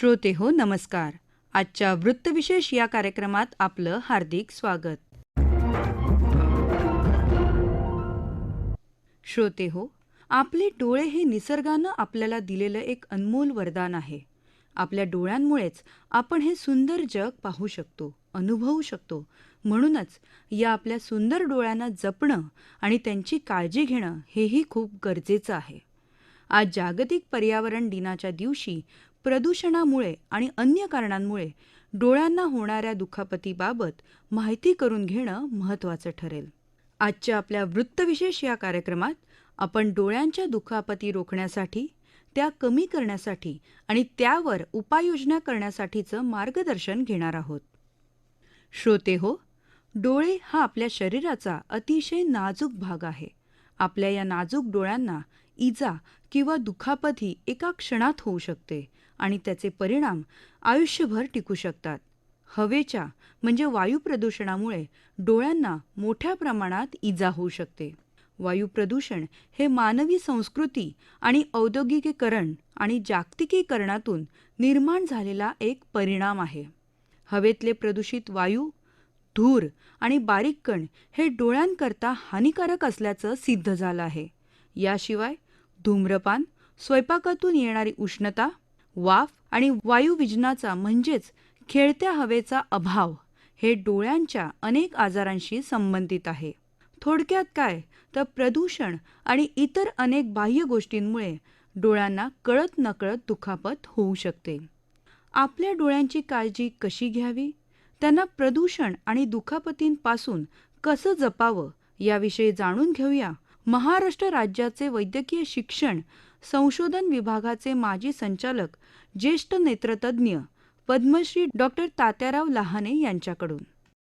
श्रोते हो नमस्कार. आजच्या वृत्तविशेष या कार्यक्रमात आपलं हार्दिक स्वागत. श्रोते हो आपले डोळे हे निसर्गानं आपल्याला दिलेलं एक अनमोल वरदान आहे. आपल्या डोळ्यांमुळेच आपण हे सुंदर जग पाहू शकतो अनुभवू शकतो. म्हणूनच या आपल्या सुंदर डोळ्यांना जपणं आणि त्यांची काळजी घेणं हेही खूप गरजेचं आहे. आज जागतिक पर्यावरण दिनाच्या दिवशी प्रदूषणामुळे आणि अन्य कारणांमुळे डोळ्यांना होणाऱ्या दुखापतीबाबत माहिती करून घेणं महत्त्वाचं ठरेल. आजच्या आपल्या वृत्तविशेष या कार्यक्रमात आपण डोळ्यांच्या दुखापती रोखण्यासाठी त्या कमी करण्यासाठी आणि त्यावर उपाययोजना करण्यासाठीचं मार्गदर्शन घेणार आहोत. श्रोते हो डोळे हा आपल्या शरीराचा अतिशय नाजूक भाग आहे. आपल्या या नाजूक डोळ्यांना इजा किंवा दुखापत ही एका क्षणात होऊ शकते आणि त्याचे परिणाम आयुष्यभर टिकू शकतात. हवेच्या म्हणजे वायू प्रदूषणामुळे डोळ्यांना मोठ्या प्रमाणात इजा होऊ शकते. वायू प्रदूषण हे मानवी संस्कृती आणि औद्योगिकीकरण आणि जागतिकीकरणातून निर्माण झालेला एक परिणाम आहे. हवेतले प्रदूषित वायू धूर आणि बारीक कण हे डोळ्यांकरता हानिकारक असल्याचं सिद्ध झालं आहे. याशिवाय धूम्रपान स्वयंपाकातून येणारी उष्णता वाफ आणि वायुविजनाचा म्हणजेच खेळत्या हवेचा अभाव हे डोळ्यांच्या अनेक आजारांशी संबंधित आहे. थोडक्यात काय? तर प्रदूषण आणि इतर अनेक बाह्य गोष्टींमुळे डोळ्यांना कळत नकळत दुखापत होऊ शकते. आपल्या डोळ्यांची काळजी कशी घ्यावी? त्यांना प्रदूषण आणि दुखापतींपासून कसं जपावं याविषयी जाणून घेऊया महाराष्ट्र राज्याचे वैद्यकीय शिक्षण संशोधन विभागाचे माजी संचालक ज्येष्ठ नेत्रतज्ज्ञ पद्मश्री डॉक्टर तात्याराव लहाने यांच्याकडून.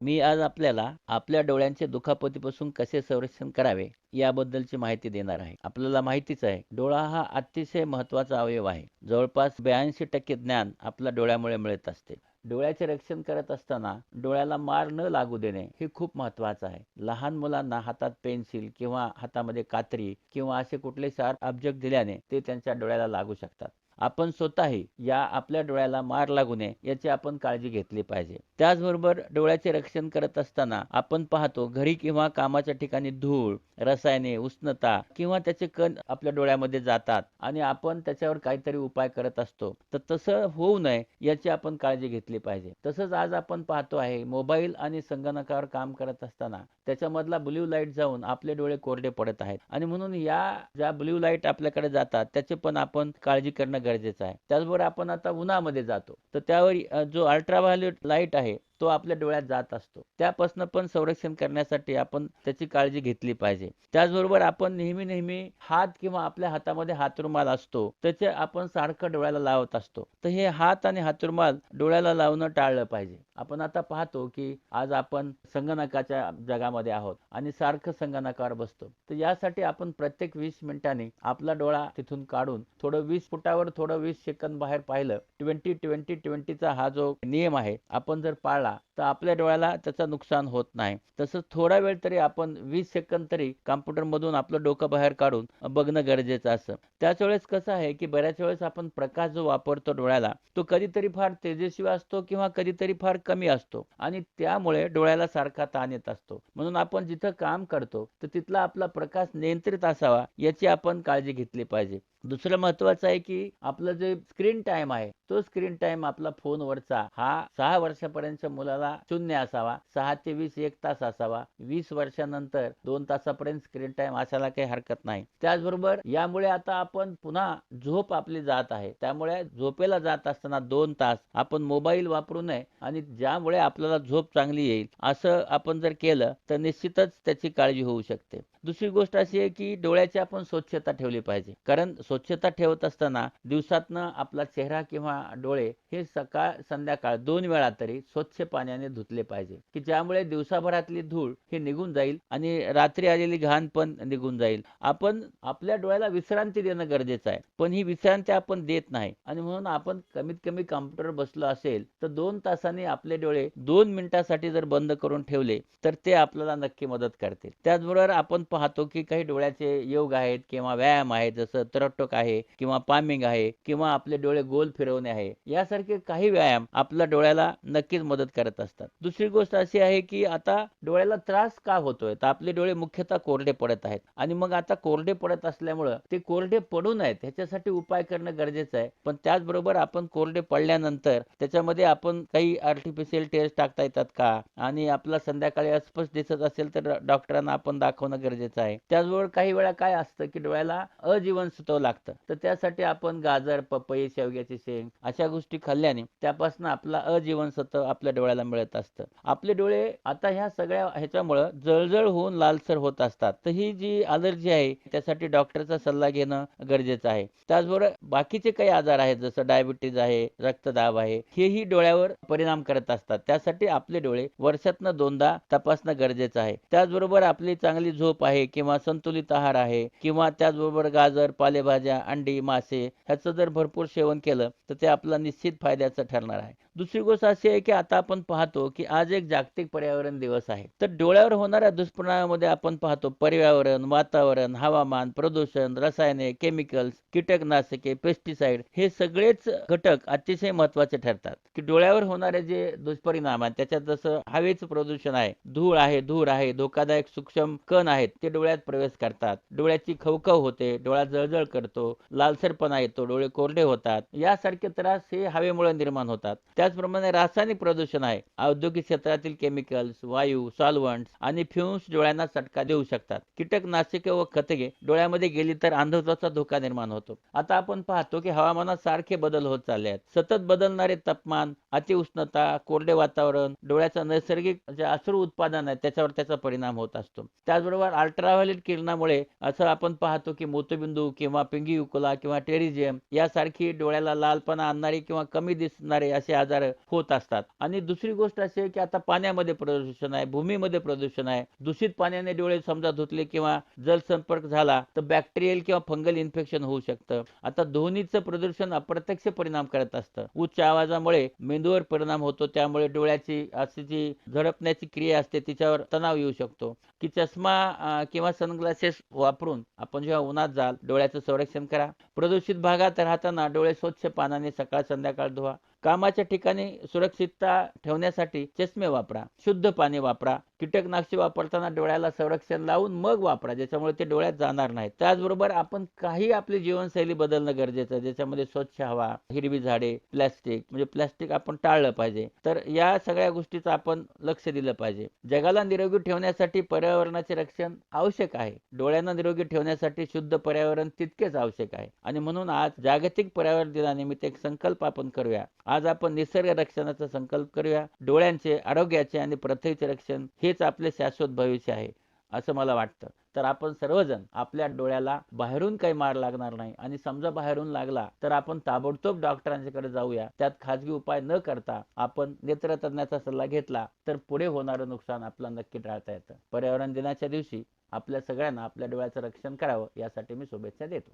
मी आज आपल्याला आपल्या डोळ्यांचे दुखापतीपासून कसे संरक्षण करावे? याबद्दलची माहिती देणार आहे. आपल्याला माहितीच आहे डोळा हा अतिशय महत्त्वाचा अवयव आहे. जवळपास ब्याऐंशी टक्के ज्ञान आपल्या डोळ्यामुळे मिळत असते. डोळ्याचे रक्षण करत असताना डोळ्याला मार न लागू देणे हे खूप महत्वाचं आहे. लहान मुलांना हातात पेन्सिल किंवा हातामध्ये कात्री किंवा असे कुठले सार ऑब्जेक्ट दिल्याने ते त्यांच्या डोळ्याला लागू शकतात. आपण स्वतःही या आपल्या डोळ्याला मार लागू नये याची आपण काळजी घेतली पाहिजे. त्याचबरोबर डोळ्याचे रक्षण करत असताना आपण पाहतो घरी किंवा कामाच्या ठिकाणी धूळ रसायने उष्णता किंवा त्याचे कण आपल्या डोळ्यामध्ये जातात आणि आपण त्याच्यावर काहीतरी उपाय करत असतो. तर तसं होऊ नये याची आपण काळजी घेतली पाहिजे. तसंच आज आपण पाहतो आहे मोबाईल आणि संगणकावर काम करत असताना त्याच्यामधला ब्ल्यू लाइट जाऊन आपले डोळे कोरडे पडत आहेत. आणि म्हणून या ज्या ब्ल्यू लाइट आपल्याकडे जातात त्याचे पण आपण काळजी करणं गरजेचं आहे. त्याचबरोबर आपण आता उन्हामध्ये जातो. तर त्यावर जो अल्ट्राव्हायोलेट लाइट आहे तो आपल्या डोळ्यात जात असतो. त्यापासून पण संरक्षण करण्यासाठी आपण त्याची काळजी घेतली पाहिजे. त्याचबरोबर आपण नेहमी नेहमी हात किंवा आपल्या हातामध्ये हातरुमाल असतो त्याचे आपण सारखं डोळ्याला लावत असतो. तर हे हात आणि हातरुमाल डोळ्याला लावणं टाळलं पाहिजे. आपण आता पाहतो की आज आपण संगणकाच्या जगामध्ये आहोत आणि सारखं संगणकावर बसतो. तर यासाठी आपण प्रत्येक वीस मिनिटांनी आपला डोळा तिथून काढून थोडं वीस फुटावर थोडं वीस सेकंद बाहेर पाहिलं. ट्वेंटी ट्वेंटी ट्वेंटीचा हा जो नियम आहे आपण जर पाळला तर आपल्या डोळ्याला त्याचं नुकसान होत नाही. तसंच थोडा वेळ तरी आपण वीस सेकंद तरी कॉम्प्युटर मधून आपलं डोकं बाहेर काढून बघणं गरजेचं असतं. त्याच वेळेस कसं आहे की बऱ्याच वेळेस आपण प्रकाश जो वापरतो डोळ्याला तो कधीतरी फार तेजस्वी असतो किंवा कधीतरी फार कमी असतो आणि त्यामुळे डोळ्याला सारखा ताण येत असतो. म्हणून आपण जिथं काम करतो तर तिथला आपला प्रकाश नियंत्रित असावा याची आपण काळजी घेतली पाहिजे. दुसरं महत्वाचं आहे की आपलं जे स्क्रीन टाइम आहे तो स्क्रीन टाइम आपला फोनवरचा हा सहा वर्षापर्यंत मुलाला शून्य असावा सहा ते वीस एक तास असावा. वीस वर्षानंतर दोन तासापर्यंत स्क्रीन टाइम असायला काही हरकत नाही. त्याचबरोबर यामुळे आता आपण पुन्हा झोप आपली जात आहे. त्यामुळे झोपेला जात असताना दोन तास आपण मोबाईल वापरू नये आणि ज्यामुळे आपल्याला झोप चांगली येईल असं आपण जर केलं तर निश्चितच त्याची काळजी होऊ शकते. दुसरी गोष्ट अशी आहे की डोळ्याची आपण स्वच्छता ठेवली पाहिजे. कारण स्वच्छता ठेवत असताना दिवसातनं आपला चेहरा किंवा डोळे हे सकाळ संध्याकाळ दोन वेळा तरी स्वच्छ पाण्याने धुतले पाहिजे की ज्यामुळे दिवसाभरातली धूळ ही निघून जाईल आणि रात्री आलेली घाण पण निघून जाईल. आपण आपल्या डोळ्याला विश्रांती देणं गरजेचं आहे पण ही विश्रांती आपण देत नाही. आणि म्हणून आपण कमीत कमी कॉम्प्युटर बसलो असेल तर दोन तासांनी आपले डोळे दोन मिनिटासाठी जर बंद करून ठेवले तर ते आपल्याला नक्की मदत करतील. त्याचबरोबर आपण पाहतो की काही डोळ्याचे योग आहेत किंवा व्यायाम आहेत जसं तरटोक आहे किंवा पामिंग आहे किंवा आपले डोळे गोल फिरवणे आहे यासारखे काही व्यायाम आपल्या डोळ्याला नक्कीच मदत करत असतात. दुसरी गोष्ट अशी आहे की आता डोळ्याला त्रास का होतोय? तर आपले डोळे मुख्यतः कोरडे पडत आहेत. आणि मग आता कोरडे पडत असल्यामुळं ते कोरडे पडू नयेत ह्याच्यासाठी उपाय करणं गरजेचं आहे. पण त्याचबरोबर आपण कोरडे पडल्यानंतर त्याच्यामध्ये आपण काही आर्टिफिशियल टेस्ट टाकता येतात का? आणि आपला संध्याकाळी अस्पष्ट दिसत असेल तर डॉक्टरांना आपण दाखवणं गरजेचं आहे. त्याचबरोबर काही वेळा काय असतं की डोळ्याला अजीवनसत्व लागतं. तर त्यासाठी आपण गाजर पपई शेवग्याची शेंग अशा गोष्टी खाल्ल्याने त्यापासून आपला अजीवनसत्व आपल्या डोळ्या डोळ्याला मिळत असतं. आपले डोळे आता ह्या सगळ्या ह्याच्यामुळं जळजळ होऊन लालसर होत असतात. तर ही जी अलर्जी आहे त्यासाठी डॉक्टरचा सल्ला घेणं गरजेचं आहे. त्याचबरोबर बाकीचे काही आजार आहेत जसं डायबिटीज आहे रक्तदाब आहे हेही डोळ्यावर परिणाम करत असतात. त्यासाठी आपले डोळे वर्षातनं दोनदा तपासणं गरजेचं आहे. त्याचबरोबर आपली चांगली झोप आहे किंवा संतुलित आहार आहे किंवा त्याचबरोबर गाजर पालेभाज्या अंडी मासे ह्याचं जर भरपूर सेवन केलं तर ते आपलं निश्चित फायद्याचं ठरणार आहे. दुसरी गोष्ट अशी आहे की आता आपण पाहतो की आज एक जागतिक पर्यावरण दिवस आहे. तर डोळ्यावर होणाऱ्या दुष्परिणामामध्ये आपण पाहतो पर्यावरण वातावरण हवामान प्रदूषण रसायने केमिकल्स कीटकनाशके पेस्टिसाइड हे सगळेच घटक अतिशय महत्त्वाचे ठरतात. की डोळ्यावर होणारे जे दुष्परिणाम आहेत त्याच्यात जसं हवेचं प्रदूषण आहे धूळ आहे धूर आहे धोकादायक सूक्ष्म कण आहेत ते डोळ्यात प्रवेश करतात. डोळ्याची खवखव होते डोळा जळजळ करतो लालसरपणा येतो डोळे कोरडे होतात. यासारखे त्रास हे हवेमुळे निर्माण होतात. त्याचप्रमाणे रासायनिक प्रदूषण आहे. औद्योगिक क्षेत्रातील केमिकल्स वायू सॉल्वंट आणि फ्युम्स डोळ्यांना चटका देऊ शकतात. कीटकनाशके व खतगे डोळ्यामध्ये गेली तर अंधत्वाचा धोका निर्माण होतो. आता आपण पाहतो की हवामानात सारखे बदल होत चालले आहेत. सतत बदलणारे तापमान अतिउष्णता कोरडे वातावरण डोळ्याचा नैसर्गिक जे अश्रू उत्पादन आहे त्याच्यावर त्याचा परिणाम होत असतो. त्याचबरोबर अल्ट्राव्हायलेट किरणामुळे असं आपण पाहतो की मोतबिंदू किंवा पिंगी उकुला किंवा टेरिजियम यासारखी डोळ्याला लालपणा आणणारी किंवा कमी दिसणारे असे आजार होत असतात. आणि दुसरी गोष्ट अशी आहे की आता पाण्यामध्ये प्रदूषण आहे भूमीमध्ये प्रदूषण आहे. दूषित पाण्याने डोळे समजा धुतले किंवा जलसंपर्क झाला तर बॅक्टेरियल किंवा फंगल इन्फेक्शन होऊ शकतं. आता ध्वनीचं प्रदूषण अप्रत्यक्ष परिणाम करत असतं. उच्च आवाजामुळे मेंदूवर परिणाम होतो त्यामुळे डोळ्याची अशी जी झडपण्याची क्रिया असते तिच्यावर तणाव येऊ शकतो. की चष्मा किंवा सनग्लासेस वापरून आपण जेव्हा उन्हात जाल डोळ्याचं संरक्षण करा. प्रदूषित भागात राहताना डोळे स्वच्छ पानाने सकाळ संध्याकाळ धुवा. कामाच्या ठिकाणी सुरक्षितता ठेवण्यासाठी चष्मे वापरा. शुद्ध पाणी वापरा. कीटकनाशके वापरताना डोळ्याला संरक्षण लावून मग वापरा ज्याच्यामुळे ते डोळ्यात जाणार नाही त्याचबरोबर आपण काही आपली जीवनशैली बदलणं गरजेचं आहे ज्याच्यामध्ये स्वच्छ हवा हिरवी झाडे प्लॅस्टिक म्हणजे प्लॅस्टिक आपण टाळलं पाहिजे. तर या सगळ्या गोष्टीचं आपण लक्ष दिलं पाहिजे. जगाला निरोगी ठेवण्यासाठी पर्यावरणाचे रक्षण आवश्यक आहे. डोळ्यांना निरोगी ठेवण्यासाठी शुद्ध पर्यावरण तितकेच आवश्यक आहे. आणि म्हणून आज जागतिक पर्यावरण दिनानिमित्त एक संकल्प आपण करूया. आज आपण निसर्ग रक्षणाचा संकल्प करूया. डोळ्यांचे आरोग्याचे आणि प्रथेचे रक्षण हेच आपले शाश्वत भविष्य आहे असं मला वाटतं. तर आपण सर्वजण आपल्या डोळ्याला बाहेरून काही मार लागणार नाही आणि समजा बाहेरून लागला तर आपण ताबडतोब डॉक्टरांच्याकडे जाऊया. त्यात खाजगी उपाय न करता आपण नेत्रतज्ञाचा सल्ला घेतला तर पुढे होणारं नुकसान आपलं नक्की टाळता येतं. पर्यावरण दिनाच्या दिवशी आपल्या सगळ्यांना आपल्या डोळ्याचं रक्षण करावं यासाठी मी शुभेच्छा देतो.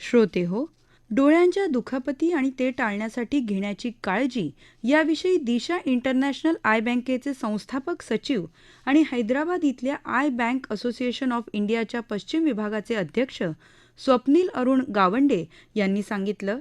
श्रोते हो डोळ्यांच्या दुखापती आणि ते टाळण्यासाठी घेण्याची काळजी याविषयी दिशा इंटरनॅशनल आय बँकेचे संस्थापक सचिव आणि हैदराबाद इथल्या आय बँक असोसिएशन ऑफ इंडियाच्या पश्चिम विभागाचे अध्यक्ष स्वप्नील अरुण गावंडे यांनी सांगितलं.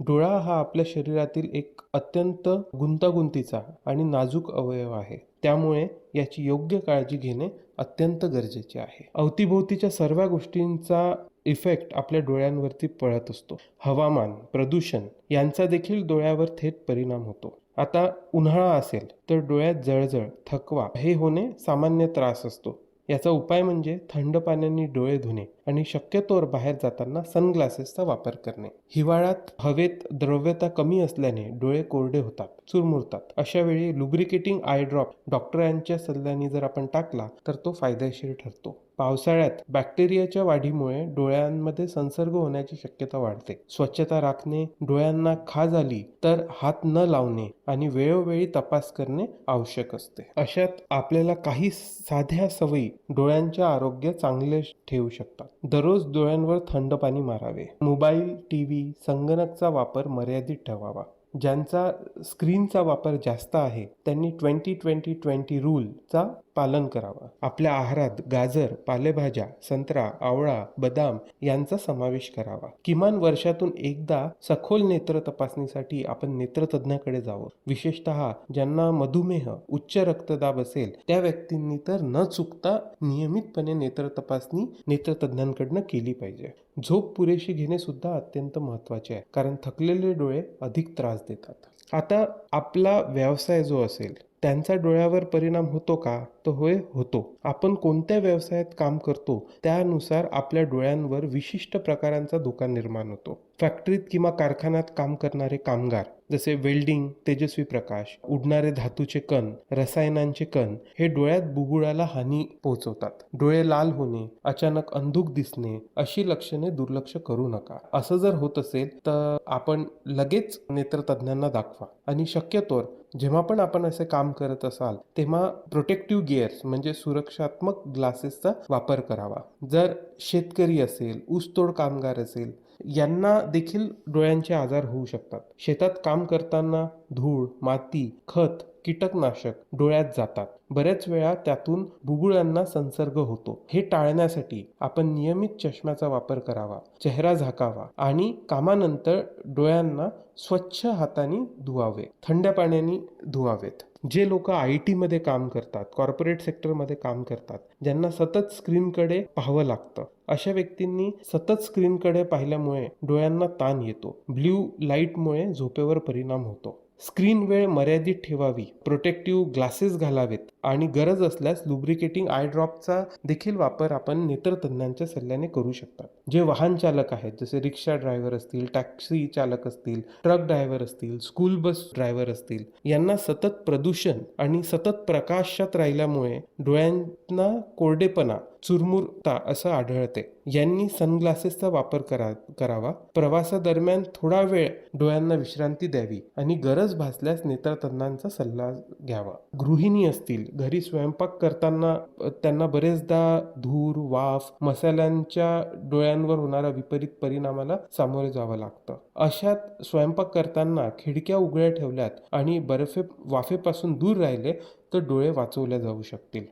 डोळा हा आपल्या शरीरातील एक अत्यंत गुंतागुंतीचा आणि नाजूक अवयव आहे. त्यामुळे याची योग्य काळजी घेणे अत्यंत गरजेचे आहे. अवतीभोवतीच्या सर्व गोष्टींचा इफेक्ट आपल्या डोळ्यांवरती पडत असतो. हवामान प्रदूषण यांचा देखील डोळ्यावर थेट परिणाम होतो. आता उन्हाळा असेल तर डोळ्यात जळजळ थकवा हे होणे सामान्य त्रास असतो. याचा उपाय म्हणजे थंड पाण्याने डोळे धुणे आणि शक्यतोवर बाहेर जाताना सनग्लासेसचा वापर करणे. हिवाळ्यात हवेत द्रव्यता कमी असल्याने डोळे कोरडे होतात चुरमुरतात. अशा वेळी लुब्रिकेटिंग आय ड्रॉप डॉक्टरांच्या सल्ल्याने जर आपण टाकला तर तो फायदेशीर ठरतो. पावसाळ्यात बॅक्टेरियाच्या वाढीमुळे डोळ्यांमध्ये संसर्ग होण्याची शक्यता वाढते. स्वच्छता राखणे डोळ्यांना खाज आली तर हात न लावणे आणि वेळोवेळी तपास करणे आवश्यक असते. अशात आपल्याला काही साध्या सवयी डोळ्यांचे आरोग्य चांगले ठेवू शकतात. दररोज डोळ्यांवर थंड पाणी मारावे. मोबाईल टी व्ही संगणकचा वापर मर्यादित ठेवावा. ज्यांचा स्क्रीनचा वापर जास्त आहे त्यांनी ट्वेंटी ट्वेंटी ट्वेंटी रूलचा पालन करावं. आपल्या आहारात गाजर पालेभाज्या संत्रा आवळा बदाम यांचा समावेश करावा. किमान वर्षातून एकदा सखोल नेत्र तपासणीसाठी आपण नेत्रतज्ञाकडे जावं. विशेषतः ज्यांना मधुमेह उच्च रक्तदाब असेल त्या व्यक्तींनी तर न चुकता नियमितपणे नेत्र तपासणी नेत्रतज्ञांकडनं केली पाहिजे. झोप पुरेशी घेणे सुद्धा अत्यंत महत्त्वाचे आहे कारण थकलेले डोळे अधिक त्रास देतात. आता आपला व्यवसाय जो असेल त्यांचा डोळ्यावर परिणाम होतो का? तर होय होतो. आपण कोणत्या व्यवसायात काम करतो? त्यानुसार आपल्या डोळ्यांवर विशिष्ट प्रकारांचा धोका निर्माण होतो. फॅक्टरीत किंवा कारखान्यात काम करणारे कामगार जसे वेल्डिंग तेजस्वी प्रकाश उडणारे धातूचे कण रसायनांचे कण हे डोळ्यात बुबुळाला हानी पोहोचवतात. डोळे लाल होणे अचानक अंधुक दिसणे अशी लक्षणे दुर्लक्ष करू नका. असं जर होत असेल तर आपण लगेच नेत्रतज्ञांना दाखवा. आणि शक्यतोवर जेव्हा पण आपण असे काम करत असाल तेव्हा प्रोटेक्टिव्ह गिअर्स म्हणजे सुरक्षात्मक ग्लासेसचा वापर करावा. जर शेतकरी असेल ऊसतोड कामगार असेल यांना देखील डोळ्यांचे आजार होऊ शकतात. शेतात काम करताना धूळ माती खत कीटकनाशक डोळ्यात जातात. बऱ्याच वेळा त्यातून बुबुळांना संसर्ग होतो. हे टाळण्यासाठी आपण नियमित चष्म्याचा वापर करावा चेहरा झाकावा आणि कामानंतर डोळ्यांना स्वच्छ हाताने धुवावे थंड पाण्याने धुवावेत. जे लोक आय टीमध्ये काम करतात कॉर्पोरेट सेक्टरमध्ये काम करतात ज्यांना सतत स्क्रीनकडे पाहावं लागतं अशा व्यक्तींनी सतत स्क्रीनकडे पाहिल्यामुळे डोळ्यांना ताण येतो. ब्ल्यू लाईटमुळे झोपेवर परिणाम होतो. स्क्रीन वेळ मर्यादित ठेवावी प्रोटेक्टिव्ह ग्लासेस घालावेत आणि गरज असल्यास लुब्रिकेटिंग आय ड्रॉपचा देखील वापर आपण नेत्रतज्ञांच्या सल्ल्याने करू शकतात जे वाहन चालक आहेत जसे रिक्षा ड्रायव्हर असतील टॅक्सी चालक असतील ट्रक ड्रायव्हर असतील स्कूल बस ड्रायव्हर असतील यांना सतत प्रदूषण आणि सतत प्रकाशात राहिल्यामुळे डोळ्यांना कोरडेपणा चुरमुरता असं आढळते. यांनी सनग्लासेसचा वापर करा करावा. प्रवासादरम्यान थोडा वेळ डोळ्यांना विश्रांती द्यावी आणि गरज भासल्यास नेत्रतज्ञांचा सल्ला घ्यावा. गृहिणी असतील घरी स्वयंपाक करताना त्यांना बरेचदा धूर वाफ मसाल्यांच्या डोळ्यांवर होणारा विपरीत परिणामाला सामोरे जावं लागतं. अशात स्वयंपाक करताना खिडक्या उघड्या ठेवल्यात आणि बर्फे वाफेपासून दूर राहिले तर डोळे वाचवले जाऊ शकतील.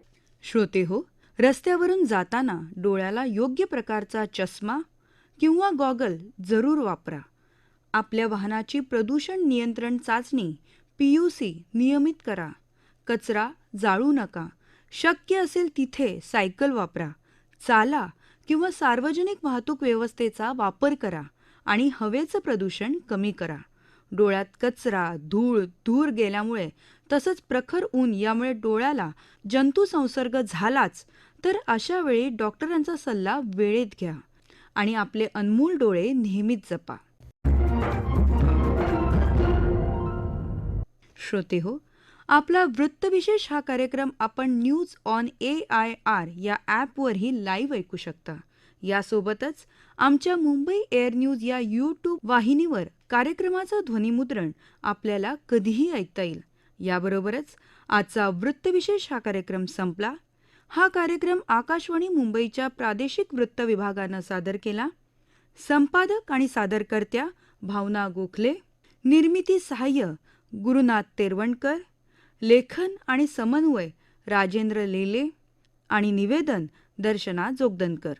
श्रोते हो रस्त्यावरून जाताना डोळ्याला योग्य प्रकारचा चष्मा किंवा गॉगल जरूर वापरा. आपल्या वाहनाची प्रदूषण नियंत्रण चाचणी पीयूसी नियमित करा. कचरा जाळू नका. शक्य असेल तिथे सायकल वापरा. चाला किंवा सार्वजनिक वाहतूक व्यवस्थेचा वापर करा आणि हवेचं प्रदूषण कमी करा. डोळ्यात कचरा धूळ धूर गेल्यामुळे तसंच प्रखर ऊन यामुळे डोळ्याला जंतू संसर्ग झालाच तर अशा वेळी डॉक्टरांचा सल्ला वेळेत घ्या आणि आपले अनमोल डोळे नेहमीच जपा. श्रोते हो आपला वृत्तविशेष हा कार्यक्रम आपण news on A I R या ॲपवरही लाईव्ह ऐकू शकता. यासोबतच आमच्या मुंबई एअर न्यूज या यूट्यूब वाहिनीवर कार्यक्रमाचं ध्वनिमुद्रण आपल्याला कधीही ऐकता येईल. याबरोबरच आजचा वृत्तविशेष हा कार्यक्रम संपला. हा कार्यक्रम आकाशवाणी मुंबईच्या प्रादेशिक वृत्त विभागानं सादर केला. संपादक आणि सादरकर्त्या भावना गोखले निर्मिती सहाय्य गुरुनाथ तेरवणकर लेखन आणि समन्वय राजेंद्र लेले आणि निवेदन दर्शना जोगदनकर.